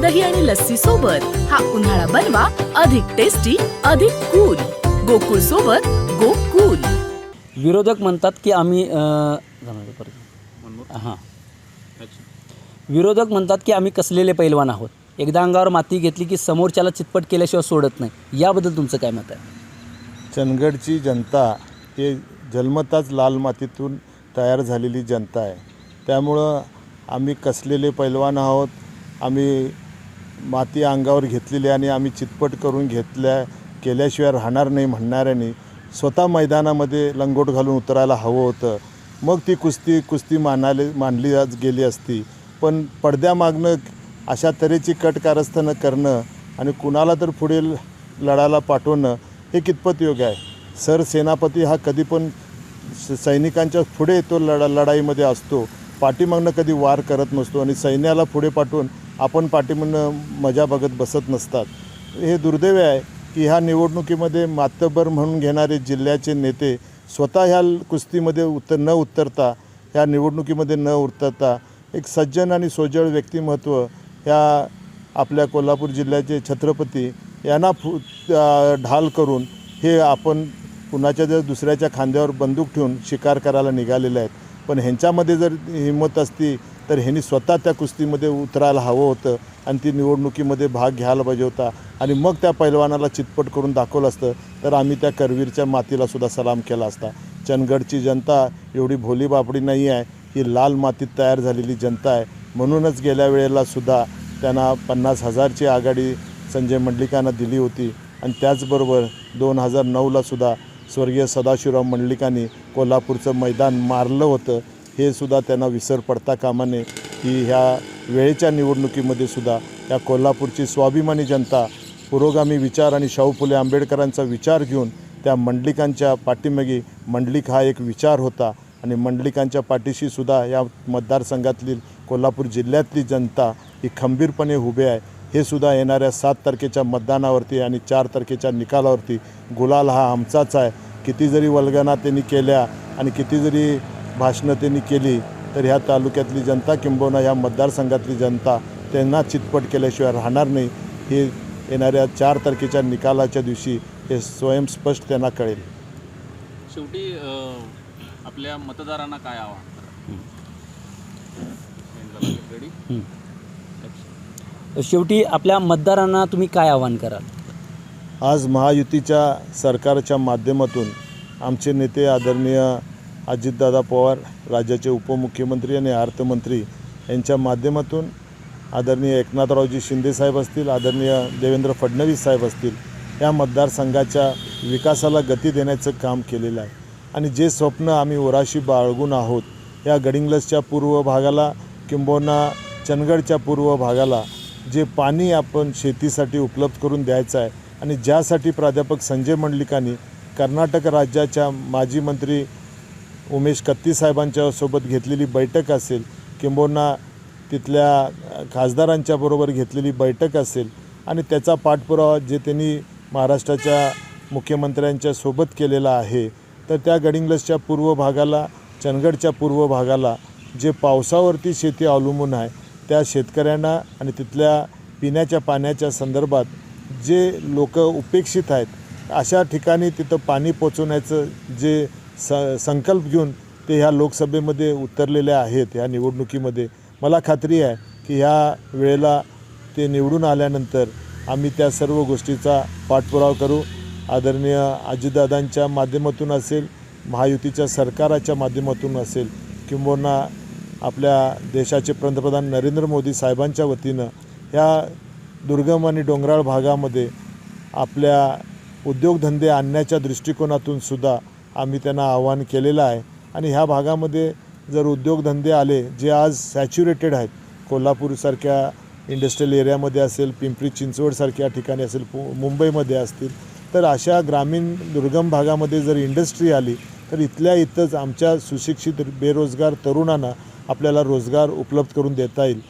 दही आणि लस्सी सोबत हा उन्हाळा बनवा अधिक टेस्टी अधिक कूल गोकुळ सोबत गो कूल विरोधक म्हणतात की आम्ही. हां. विरोधक म्हणतात की आम्ही कसलेले पैलवान आहोत. एकदा अंगावर माती घेतली की समोरच्याला चितपट केल्याशिवाय सोडत नाही. याबद्दल तुमचं काय मत आहे? चंदगडची जनता हे जन्मताच लाल मातीतून तयार झालेली जनता आहे. त्यामुळं आम्ही कसलेले पैलवान आहोत? आम्ही माती अंगावर घेतलेली आणि आम्ही चितपट करून घेतल्या केल्याशिवाय राहणार नाही म्हणणाऱ्यांनी स्वतः मैदानामध्ये लंगोट घालून उतरायला हवं होतं. मग ती कुस्ती कुस्ती मानाले मानली आज गेली असती. पण पडद्यामागणं अशा तऱ्हेची कट कारस्थानं करणं आणि कुणाला तर पुढे लढायला पाठवणं हे कितपत योग्य आहे? सर सेनापती हा कधी पण स- सैनिकांच्या पुढे तो लढा लढाईमध्ये असतो. पाठीमागनं कधी वार करत नसतो आणि सैन्याला पुढे पाठवून आपण पाठीमागनं मजा बघत बसत नसतात. हे दुर्दैव आहे की ह्या निवडणुकीमध्ये मातबर म्हणून घेणारे जिल्ह्याचे नेते स्वतः ह्या कुस्तीमध्ये उत्तर न उतरता ह्या निवडणुकीमध्ये न उतरता एक सज्जन आणि सोजळ व्यक्तिमत्व ह्या आपल्या कोल्हापूर जिल्ह्याचे छत्रपती यांना फु ढाल करून हे आपण कुणाच्या जर दुसऱ्याच्या खांद्यावर बंदूक ठेवून शिकार करायला निघालेले आहेत. पण ह्यांच्यामध्ये जर हिंमत असती तर ह्यांनी स्वतः त्या कुस्तीमध्ये उतरायला हवं होतं आणि ती निवडणुकीमध्ये भाग घ्यायला पाहिजे होता. आणि मग त्या पैलवानाला चितपट करून दाखवलं असतं. तर आम्ही त्या करवीरच्या मातीला सुद्धा सलाम केला असता. चंदगडची जनता एवढी भोली बापडी नाही आहे. ही लाल मातीत तयार झालेली जनता आहे. म्हणूनच गेल्या वेळेला सुद्धा त्यांना पन्नास हजारची आघाडी संजय मंडलिकांना दिली होती. आणि त्याचबरोबर दोन हजार नऊला सुद्धा स्वर्गीय सदाशिवराव मंडलिकांनी कोल्हापूरचं मैदान मारलं होतं. हे सुद्धा त्यांना विसर पडता कामा नये. की ह्या वेळेच्या निवडणुकीमध्ये सुद्धा या कोल्हापूरची स्वाभिमानी जनता पुरोगामी विचार आणि शाहू फुले आंबेडकरांचा विचार घेऊन त्या मंडलिकांच्या पाठीमागे मंडलिक हा एक विचार होता आणि मंडलिकांच्या पाठीशी सुद्धा या मतदारसंघातली कोल्हापूर जिल्ह्यातली जनता ही खंबीरपणे उभे आहे. हे सुद्धा येणाऱ्या सात तारखेच्या मतदानावरती आणि चार तारखेच्या निकालावरती गुलाल हा आमचाच आहे. किती जरी वल्गना त्यांनी केल्या आणि किती जरी भाषणं त्यांनी केली तर ह्या तालुक्यातली जनता किंबहुना ह्या मतदारसंघातली जनता त्यांना चितपट केल्याशिवाय राहणार नाही. हे येणाऱ्या चार तारखेच्या निकालाच्या दिवशी हे स्वयंस्पष्ट त्यांना कळेल. शेवटी आपल्या मतदारांना काय आव्हान? शेवटी आपल्या मतदारांना तुम्ही काय आवाहन कराल? आज महायुतीच्या सरकारच्या माध्यमातून आमचे नेते आदरणीय अजितदादा पवार राज्याचे उपमुख्यमंत्री आणि अर्थमंत्री यांच्या माध्यमातून आदरणीय एकनाथरावजी शिंदेसाहेब असतील आदरणीय देवेंद्र फडणवीस साहेब असतील या मतदारसंघाच्या विकासाला गती देण्याचं काम केलेलं आहे. आणि जे स्वप्न आम्ही ओराशी बाळगून आहोत या गडिंग्लसच्या पूर्व भागाला किंबहुना चंदगडच्या पूर्व भागाला जे पाणी आपण शेतीसाठी उपलब्ध करून द्यायचं आहे आणि ज्यासाठी प्राध्यापक संजय मंडलिकांनी कर्नाटक राज्याच्या माजी मंत्री उमेश कत्ती साहेबांच्या सोबत घेतलेली बैठक असेल किंबहुना तिथल्या खासदारांच्याबरोबर खासदारांच्या बरोबर घेतलेली बैठक असेल आणि त्याचा पाठपुरावा जे त्यांनी महाराष्ट्राच्या मुख्यमंत्र्यांच्या सोबत केलेला आहे तर त्या गडिंग्लसच्या पूर्व भागाला चंदगडच्या पूर्व भागाला जे पावसावरती शेती अवलंबून आहे त्या शेतकऱ्यांना आणि तिथल्या पिण्याच्या पाण्याच्या संदर्भात जे लोक उपेक्षित आहेत अशा ठिकाणी तिथं पाणी पोचवण्याचं जे स संकल्प घेऊन ते ह्या लोकसभेमध्ये उतरलेले आहेत ह्या निवडणुकीमध्ये. मला खात्री आहे की ह्या वेळेला ते निवडून आल्यानंतर आम्ही त्या सर्व गोष्टीचा पाठपुरावा करू. आदरणीय अजितदादांच्या माध्यमातून असेल महायुतीच्या सरकाराच्या माध्यमातून असेल किंबहुना आपल्या देशाचे पंतप्रधान नरेंद्र मोदी साहेबांच्या वतीनं ह्या दुर्गम आणि डोंगराळ भागामध्ये आपल्या उद्योगधंदे आणण्याच्या दृष्टिकोनातून सुद्धा आम्ही त्यांना आवाहन केलेलं आहे. आणि ह्या भागामध्ये जर उद्योगधंदे आले जे आज सॅच्युरेटेड आहेत कोल्हापूरसारख्या इंडस्ट्रियल एरियामध्ये असेल पिंपरी चिंचवडसारख्या ठिकाणी असेल पु मुंबईमध्ये असतील तर अशा ग्रामीण दुर्गम भागामध्ये जर इंडस्ट्री आली तर इथल्या इथंच आमच्या सुशिक्षित बेरोजगार तरुणांना आपल्याला रोजगार उपलब्ध करून देता येईल.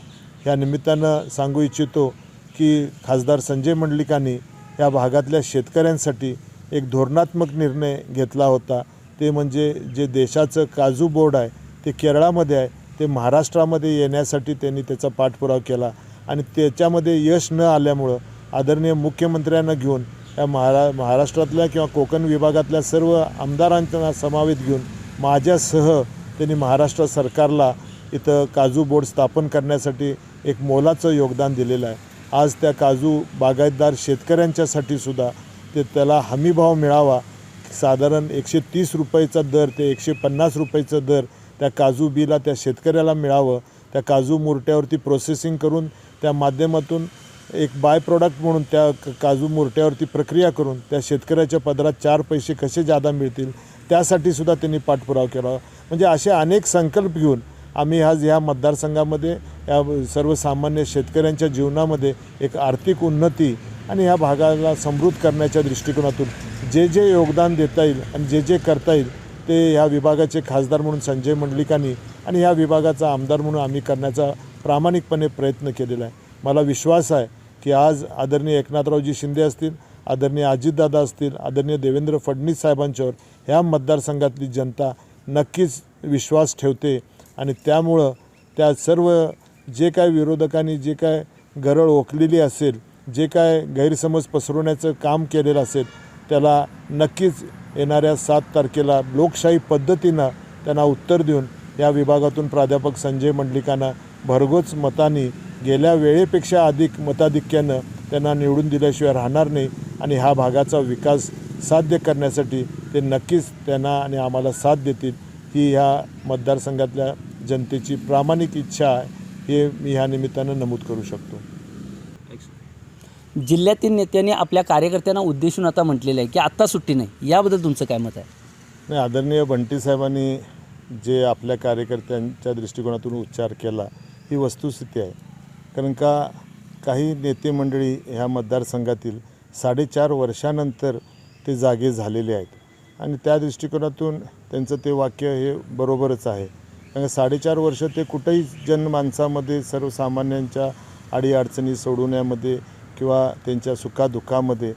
ह्या निमित्तानं सांगू इच्छितो की खासदार संजय मंडलिकांनी या भागातल्या शेतकऱ्यांसाठी एक धोरणात्मक निर्णय घेतला होता. ते म्हणजे जे देशाचं काजू बोर्ड आहे ते केरळामध्ये आहे ते महाराष्ट्रामध्ये येण्यासाठी त्यांनी त्याचा पाठपुरावा केला. आणि त्याच्यामध्ये यश न आल्यामुळं आदरणीय मुख्यमंत्र्यांना घेऊन या महारा महाराष्ट्रातल्या किंवा कोकण विभागातल्या सर्व आमदारांच्या समावेत घेऊन माझ्यासह त्यांनी महाराष्ट्र सरकारला इथं काजू बोर्ड स्थापन करण्यासाठी एक मोलाचं योगदान दिलेलं आहे. आज त्या काजू बागायतदार शेतकऱ्यांच्यासाठी सुद्धा ते त्याला हमीभाव मिळावा. साधारण एकशे तीस रुपयेचा दर ते एकशे पन्नास रुपयेचा दर त्या काजू बीला त्या शेतकऱ्याला मिळावं. त्या काजू मुरट्यावरती प्रोसेसिंग करून त्या माध्यमातून एक बाय प्रॉडक्ट म्हणून त्या क- काजू मुरट्यावरती प्रक्रिया करून त्या शेतकऱ्याच्या पदरात चार पैसे कसे जादा मिळतील त्यासाठी सुद्धा त्यांनी पाठपुरावा केला. म्हणजे असे अनेक संकल्प घेऊन आम्ही आज ह्या मतदारसंघामध्ये या सर्वसामान्य शेतकऱ्यांच्या जीवनामध्ये एक आर्थिक उन्नती आणि ह्या भागाला समृद्ध करण्याच्या दृष्टिकोनातून जे जे योगदान देता येईल आणि जे जे करता येईल ते ह्या विभागाचे खासदार म्हणून संजय मंडलिकांनी आणि ह्या विभागाचा आमदार म्हणून आम्ही करण्याचा प्रामाणिकपणे प्रयत्न केलेला आहे. मला विश्वास आहे की आज आदरणीय एकनाथरावजी शिंदे असतील आदरणीय अजितदादा असतील आदरणीय देवेंद्र फडणवीस साहेबांच्यावर ह्या मतदारसंघातली जनता नक्कीच विश्वास ठेवते आणि त्यामुळं त्या सर्व जे काय विरोधकांनी जे काय गरळ ओकलेली असेल जे काय गैरसमज पसरवण्याचं काम केलेलं असेल त्याला नक्कीच येणाऱ्या सात तारखेला लोकशाही पद्धतीनं त्यांना उत्तर देऊन या विभागातून प्राध्यापक संजय मंडलिकांना भरघोस मतांनी गेल्या वेळेपेक्षा अधिक मताधिक्यानं त्यांना निवडून दिल्याशिवाय राहणार नाही आणि ह्या भागाचा विकास साध्य करण्यासाठी ते नक्कीच त्यांना आणि आम्हाला साथ देतील ही ह्या मतदारसंघातल्या जनतेची प्रामाणिक इच्छा आहे हे मी ह्या निमित्तानं नमूद करू शकतो. जिल्ह्यातील नेत्यांनी आपल्या कार्यकर्त्यांना उद्देशून आता म्हटलेलं आहे की आत्ता सुट्टी नाही. याबद्दल तुमचं काय मत आहे? नाही आदरणीय बंटी साहेबांनी जे आपल्या कार्यकर्त्यांच्या दृष्टिकोनातून उच्चार केला ही वस्तुस्थिती आहे. कारण का काही नेते मंडळी ह्या मतदारसंघातील साडेचार वर्षानंतर ते जागे झालेले आहेत. आणि त्या दृष्टिकोनातून त्यांचं ते वाक्य हे बरोबरच आहे. कारण साडेचार वर्ष ते कुठंही जनमानसामध्ये सर्वसामान्यांच्या अडीअडचणी सोडवण्यामध्ये किंवा त्यांच्या सुखादुःखामध्ये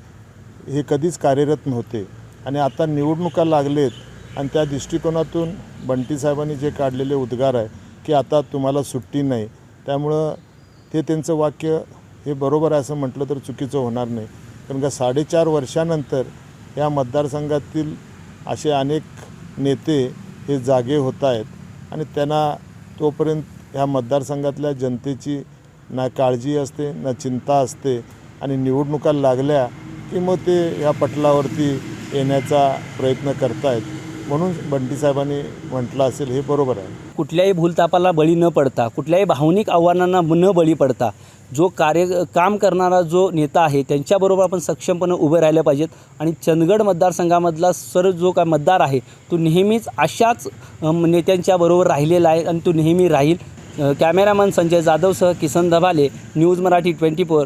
हे कधीच कार्यरत नव्हते. आणि आता निवडणुका लागलेत आणि त्या दृष्टिकोनातून बंटी साहेबांनी जे काढलेले उद्गार आहे की आता तुम्हाला सुट्टी नाही त्यामुळं ते त्यांचं वाक्य हे बरोबर आहे असं म्हटलं तर चुकीचं होणार नाही. कारण का साडेचार वर्षानंतर या मतदारसंघातील असे अनेक नेते हे जागे होत आहेत आणि त्यांना तोपर्यंत ह्या मतदारसंघातल्या जनतेची ना काळजी असते ना चिंता असते आणि निवडणुका लागल्या की मग ते ह्या पटलावरती येण्याचा प्रयत्न करतायत. म्हणून बंटी साहेबांनी म्हटलं असेल हे बरोबर आहे. कुठल्याही भूलतापाला बळी न पडता कुठल्याही भावनिक आव्हानांना न बळी पडता जो कार्य काम करणारा जो नेता आहे त्यांच्याबरोबर आपण सक्षमपणे उभे राहिले पाहिजेत आणि चंदगड मतदारसंघामधला सर जो काय मतदार आहे तो नेहमीच अशाच नेत्यांच्याबरोबर नेत्यांच्या बरोबर राहिलेला आहे आणि तो नेहमी राहील. Cameraman Sanjay जाधवसह Kisan Dhabale news Marathi twenty four.